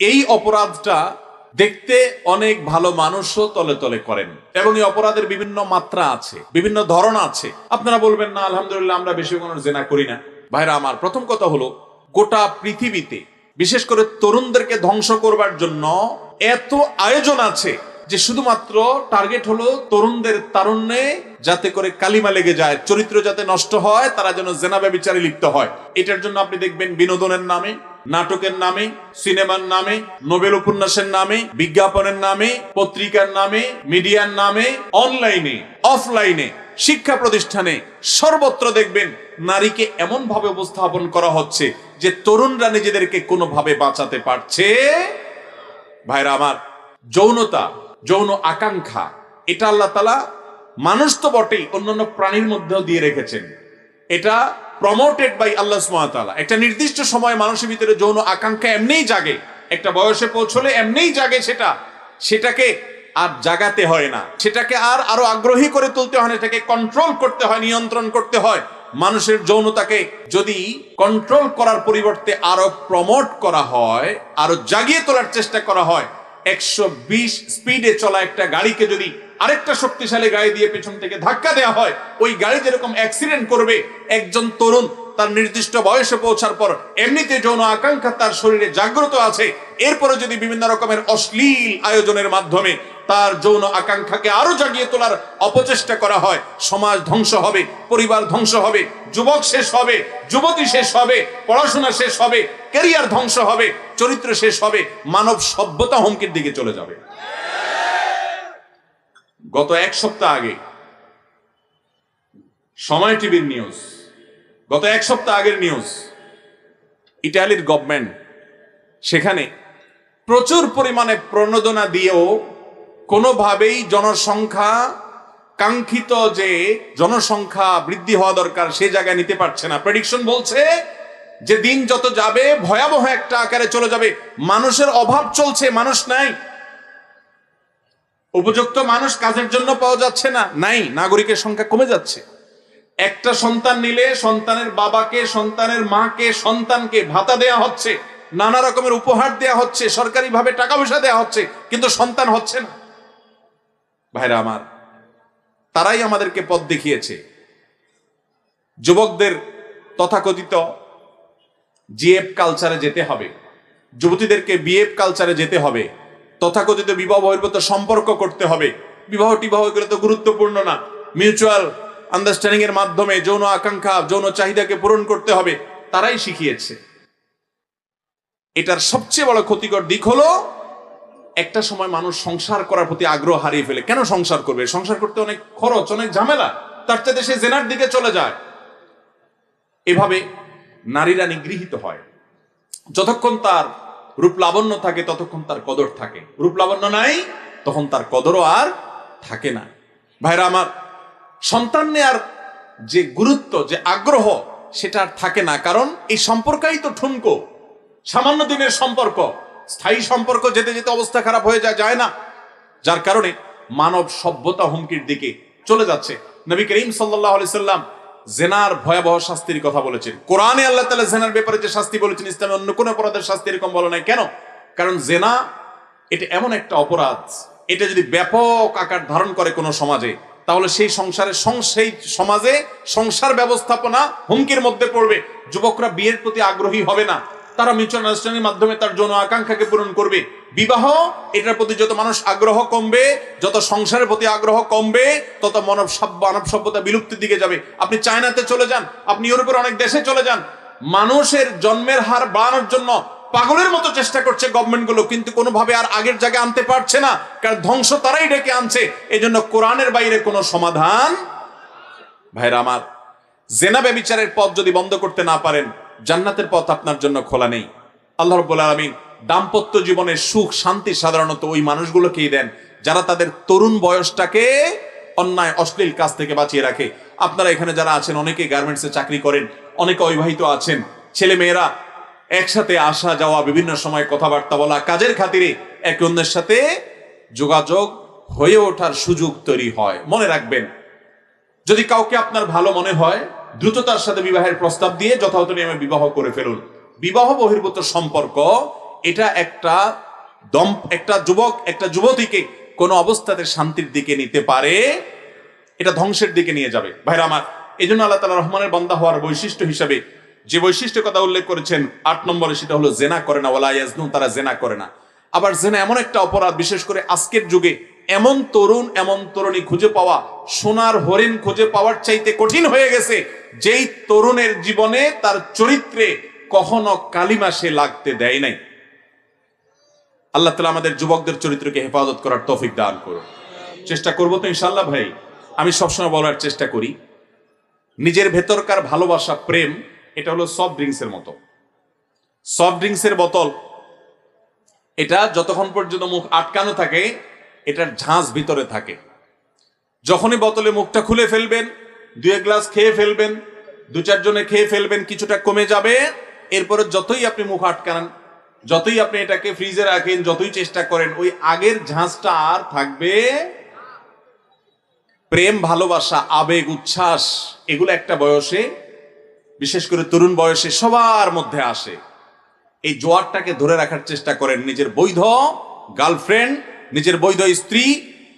এই অপরাধটা দেখতে অনেক ভালো মানুষও তলে তলে করেন। এবং এই অপরাধের বিভিন্ন মাত্রা আছে, বিভিন্ন ধরন আছে। আপনারা বলবেন, না, আলহামদুলিল্লাহ, আমরা বেশি কোনো জেনা করি না। ভাইরা আমার, প্রথম কথা হলো, গোটা পৃথিবীতে, বিশেষ করে তরুণদেরকে ধ্বংস করবার জন্য এত আয়োজন আছে যে শুধুমাত্র টার্গেট হলো তরুণদের তারুণ্যে যাতে করে কালিমা লেগে যায়, চরিত্র যাতে নষ্ট হয়, তারা যেন জেনাবে বিচারে লিপ্ত হয়। এটার জন্য আপনি দেখবেন বিনোদনের নামে, নাটকের নামে, সিনেমার নামে, নোবেল উপন্যাসের নামে, বিজ্ঞাপনের নামে, পত্রিকার নামে, মিডিয়ার নামে, অনলাইনে, অফলাইনে, শিক্ষা প্রতিষ্ঠানে সর্বত্র দেখবেন নারীকে এমন ভাবে উপস্থাপন করা হচ্ছে যে তরুণরা নিজেদেরকে কোনোভাবে বাঁচাতে পারছে। ভাইরা আমার, যৌনতা, যৌন আকাঙ্ক্ষা, এটা আল্লাহ তালা মানুষ তো বটেই অন্যান্য প্রাণীর মধ্যেও দিয়ে রেখেছেন। এটা প্রমোটেড বাই আল্লাহ সুমাতালা একটা নির্দিষ্ট সময় মানুষের ভিতরে যৌন আকাঙ্ক্ষা এমনিই জাগে। একটা বয়সে পৌঁছলে এমনিই জাগে সেটা। সেটাকে আর জাগাতে হয় না। সেটাকে আর আরও আগ্রহী করে তুলতে হয় না। এটাকে কন্ট্রোল করতে হয়, নিয়ন্ত্রণ করতে হয়। মানুষের যৌনতাকে যদি কন্ট্রোল করার পরিবর্তে আরও প্রমোট করা হয়, আরও জাগিয়ে তোলার চেষ্টা করা হয়, একশো বিশ স্পিডে চলা একটা গাড়িকে যদি আরেকটা শক্তিশালী গাড়ি দিয়ে পেছন থেকে ধাক্কা দেওয়া হয়। ওই গাড়ি যেরকম অ্যাক্সিডেন্ট করবে, একজন তরুণ তার নির্দিষ্ট বয়সে পৌঁছার পর এমনিতে যৌন আকাঙ্ক্ষা তার শরীরে জাগ্রত আছে। এরপরে যদি বিভিন্ন রকমের অশ্লীল আয়োজনের মাধ্যমে তার যৌন আকাঙ্ক্ষাকে আরও জাগিয়ে তোলার অপচেষ্টা করা হয়, সমাজ ধ্বংস হবে, পরিবার ধ্বংস হবে, যুবক শেষ হবে, যুবতী শেষ হবে, পড়াশোনা শেষ হবে ক্যারিয়ার ধ্বংস হবে, চরিত্র শেষ হবে, মানব সভ্যতা হুমকির দিকে চলে যাবে। গত এক সপ্তাহ আগে। সময় টিভির নিউজ গত এক সপ্তাহ আগের নিউজ ইটালির গভর্নমেন্ট সেখানে প্রচুর পরিমাণে প্রণোদনা দিয়েও কোনোভাবেই জনসংখ্যা কাঙ্ক্ষিত যে জনসংখ্যা বৃদ্ধি হওয়া দরকার সে জায়গায় নিতে পারছে না। প্রেডিকশন বলছে যে দিন যত যাবে, ভয়াবহ একটা আকারে চলে যাবে। মানুষের অভাব চলছে, মানুষ নাই। উপযুক্ত মানুষ কাজের জন্য পাওয়া যাচ্ছে না। নাই, নাগরিকের সংখ্যা কমে যাচ্ছে। একটা সন্তান নিলে সন্তানের বাবাকে, সন্তানের মাকে, সন্তানকে ভাতা দেয়া হচ্ছে, নানা রকমের উপহার দেয়া হচ্ছে সরকারি ভাবে টাকা পয়সা দেয়া হচ্ছে, কিন্তু সন্তান হচ্ছে না। ভাইরা আমার, তারাই আমাদেরকে পথ দেখিয়েছে। যুবকদের তথাকথিত জিএফ কালচারে যেতে হবে। যুবতীদেরকে বিএফ কালচারে যেতে হবে। তথাকথিত বিবাহ বহির্ভূত সম্পর্ক করতে হবে। বিবাহ টিবাহ এগুলো তো গুরুত্বপূর্ণ না। মিউচুয়াল আন্ডারস্ট্যান্ডিং এর মাধ্যমে যৌন আকাঙ্ক্ষা, যৌন চাহিদাকে পূরণ করতে হবে, তারাই শিখিয়েছে। এটার সবচেয়ে বড় ক্ষতিকর দিক হলো, একটা সময় মানুষ সংসার করার প্রতি আগ্রহ হারিয়ে ফেলে। কেন সংসার করবে? সংসার করতে অনেক খরচ, অনেক ঝামেলা। তার চাইতে সে জেনার দিকে চলে যায়। এভাবে নারীরা নিগৃহীত হয়। যতক্ষণ তার রূপ লাবণ্য থাকে ততক্ষণ তার কদর থাকে। রূপ লাবণ্য নাই, তখন তার কদরও আর থাকে না। ভাইরা আমার সন্তান নেয়ার যে গুরুত্ব, যে আগ্রহ, সেটা আর থাকে না। কারণ এই সম্পর্কই তো ঠুনকো। সামান্য দিনের সম্পর্ক, স্থায়ী সম্পর্ক যেতে যেতে অবস্থা খারাপ হয়ে যায় যায় না। যার কারণে মানব সভ্যতা হুমকির দিকে চলে যাচ্ছে। নবী করিম সাল্লাহ সাল্লাম জেনার ভয়াবহ শাস্তির কথা বলেছেন। কোরআনে আল্লাহ তালা জেনার ব্যাপারে যে শাস্তি বলেছেন, ইসলামে অন্য কোনো অপরাধের শাস্তি এরকম বলে নাই। কেন? কারণ জেনা এটা এমন একটা অপরাধ। এটা যদি ব্যাপক আকার ধারণ করে কোনো সমাজে, তাহলে সেই সংসারে সেই সমাজে সংসার ব্যবস্থাপনা হুমকির মধ্যে পড়বে। যুবকরা বিয়ের প্রতি আগ্রহী হবে না। তারা মিউচুয়াল আন্ডারস্ট্যান্ডিং মাধ্যমে তার যৌন আকাঙ্ক্ষাকে পূরণ করবে। বিবাহ, এটার প্রতি যত মানুষ আগ্রহ কমবে, যত সংসারের প্রতি আগ্রহ কমবে, তত মানব সভ্য মানব সভ্যতা বিলুপ্তির দিকে যাবে। আপনি চায়নাতে চলে যান, আপনি ইউরোপের অনেক দেশে চলে যান, মানুষের জন্মের হার বাড়ানোর জন্য পাগলের মতো চেষ্টা করছে গভর্নমেন্টগুলো, কিন্তু কোনোভাবে আর আগের জায়গায় আনতে পারছে না, কারণ ধ্বংস তারাই ডেকে আনছে। এজন্য কোরআনের বাইরে কোনো সমাধান? ভাইরা আমার, জেনা ব্যবিচারের পথ যদি বন্ধ করতে না পারেন জান্নাতের পথ আপনার জন্য খোলা নেই। আল্লাহ রব্বুল আলমিন দাম্পত্য জীবনের সুখ, শান্তি সাধারণত ওই মানুষগুলোকেই দেন যারা তাদের তরুণ বয়সটাকে অন্যায়, অশ্লীল কাজ থেকে বাঁচিয়ে রাখে। আপনারা এখানে যারা আছেন, অনেকে গার্মেন্টসে চাকরি করেন, অনেকে অবিবাহিত আছেন ছেলে মেয়েরা একসাথে আসা যাওয়া, বিভিন্ন সময় কথাবার্তা বলা, কাজের খাতিরে একে অন্যের সাথে যোগাযোগ হয়ে ওঠার সুযোগ তৈরি হয়। মনে রাখবেন, যদি কাউকে আপনার ভালো মনে হয় দ্রুততার সাথে বিবাহের প্রস্তাব দিয়ে যথাযথ নিয়মে বিবাহ করে ফেলুন। বিবাহ বহির্ভূত সম্পর্ক, এটা একটা দম একটা যুবক, একটা যুবতীকে কোনো অবস্থাতে শান্তির দিকে নিতে পারে, এটা ধ্বংসের দিকে নিয়ে যাবে। ভাইরা আমার এই জন্য আল্লাহ তালা রহমানের বান্দা হওয়ার বৈশিষ্ট্য হিসাবে যে বৈশিষ্ট্য কথা উল্লেখ করেছেন, আট নম্বরে সেটা হলো, জেনা করে না ওলা ইয়াজনু তারা জেনা করে না। আবার জেনা এমন একটা অপরাধ, বিশেষ করে আজকের যুগে এমন তরুণ, এমন তরুণী খুঁজে পাওয়া, সোনার হরিণ খুঁজে পাওয়ার চাইতে কঠিন হয়ে গেছে। যেই তরুণের জীবনে তার চরিত্রে কখনো কালিমা সে লাগতে দেয় নাই। আল্লাহ তালা আমাদের যুবকদের চরিত্রকে হেফাজত করার তৌফিক দান করুন। চেষ্টা করব তো ইনশাল্লাহ ভাই, আমি সবসময় বলার চেষ্টা করি, নিজের ভেতরকার ভালোবাসা, প্রেম, এটা হলো সফট ড্রিঙ্কসের মতো। সফট ড্রিঙ্কসের বোতল, এটা যতক্ষণ পর্যন্ত মুখ আটকানো থাকে এটার ঝাঁজ ভিতরে থাকে। যখনই বোতলে মুখটা খুলে ফেলবেন দু এক গ্লাস খেয়ে ফেলবেন, দু চারজনে খেয়ে ফেলবেন, কিছুটা কমে যাবে। এরপরে যতই আপনি মুখ আটকান, যতই আপনি এটাকে ফ্রিজে রাখেন, যতই চেষ্টা করেন, ওই আগের ঝাঁজটা আর থাকবে প্রেম, ভালোবাসা, আবেগ, উচ্ছ্বাস, এগুলো একটা বয়সে, বিশেষ করে তরুণ বয়সে সবার মধ্যে আসে। এই জোয়ারটাকে ধরে রাখার চেষ্টা করেন নিজের বৈধ গার্লফ্রেন্ড নিজের বৈধ স্ত্রী,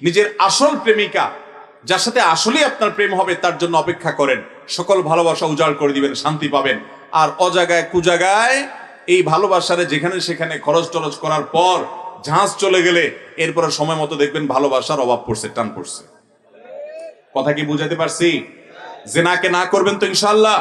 নিজের আসল প্রেমিকা, যার সাথে আসলেই আপনার প্রেম হবে, তার জন্য অপেক্ষা করেন। সকল ভালোবাসা উজাড় করে দিবেন, শান্তি পাবেন। আর অজাগায় কুজাগায় এই ভালোবাসারে যেখানে সেখানে খরচ টরচ করার পর ঝাঁজ চলে গেলে এরপরে সময় মতো দেখবেন ভালোবাসার অভাব পড়ছে, টান পড়ছে। কথা কি বুঝাতে পারছি? জেনাকে না করবেন তো ইনশাল্লাহ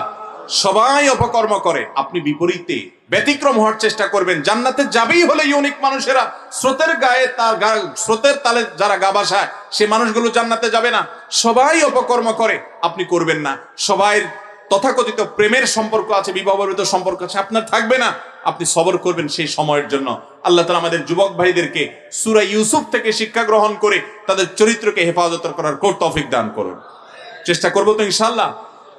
সবাই অপকর্ম করে। আপনি বিপরীতে ব্যতিক্রম হওয়ার চেষ্টা করবেন। জান্নাতে যাবেই হলে ইউনিক মানুষেরা স্রোতের গায়ে তার স্রোতের তালে যারা গা বাসায়, সে মানুষগুলো জান্নাতে যাবে না। সবাই অপকর্ম করে, আপনি করবেন না। সবাই তথাকথিত প্রেমের সম্পর্ক আছে বিবাহিত সম্পর্ক আছে, আপনার থাকবে না। আপনি সবর করবেন সেই সময়ের জন্য। আল্লাহ তালা আমাদের যুবক ভাইদেরকে সুরা ইউসুফ থেকে শিক্ষা গ্রহণ করে তাদের চরিত্রকে হেফাজত করার কোর তৌফিক দান করুন। চেষ্টা করব তো ইনশাল্লাহ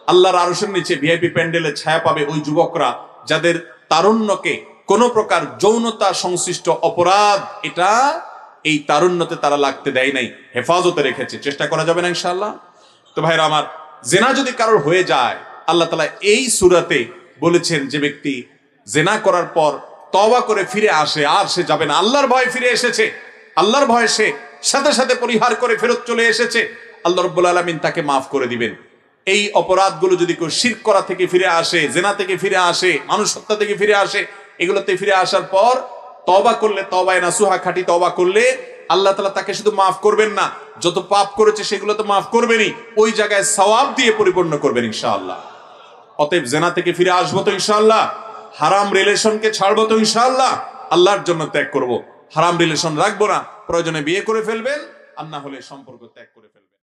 আল্লাহর আরশের নিচে ভিআইপি প্যান্ডেলে ছায়া পাবে ওই যুবকরা যাদের তারুণ্যকে কোন প্রকার যৌনতা সংশ্লিষ্ট অপরাধ, এটা এই তারুণ্যতে তারা লাগতে দেয় নাই, হেফাজতে রেখেছে। চেষ্টা করা যাবে না ইনশাল্লাহ তো ভাইরা আমার, জেনা যদি কারোর হয়ে যায়, আল্লাহ তালা এই সুরাতে বলেছেন যে ব্যক্তি জেনা করার পর তবা করে ফিরে আসে, আর সে যাবে না। আল্লাহর ভয় ফিরে এসেছে। আল্লাহর ভয় সে সাথে সাথে পরিহার করে ফেরত চলে এসেছে। আল্লাহ রব্বুল আলমিন তাকে মাফ করে দিবেন। এই অপরাধগুলো যদি কেউ শির করা থেকে ফিরে আসে, জেনা থেকে ফিরে আসে, মানুষ হত্যা থেকে ফিরে আসে, এগুলোতে ফিরে আসার পর তবা করলে তবায় না সুহা খাটি তবা করলে আল্লাহ তালা তাকে শুধু মাফ করবেন না, যত পাপ করেছে সেগুলো তো মাফ করবেনই, ওই জায়গায় সওয়াব দিয়ে পরিপূর্ণ করবেন ইনশাআল্লাহ। অতএব জেনা থেকে ফিরে আসব তো ইনশাআল্লাহ, হারাম রিলেশনকে ছাড়বো তো ইনশাআল্লাহ, আল্লাহর জন্য ত্যাগ করব। হারাম রিলেশন রাখব না, প্রয়োজনে বিয়ে করে ফেলবেন, আর না হলে সম্পর্ক ত্যাগ করে ফেলবেন।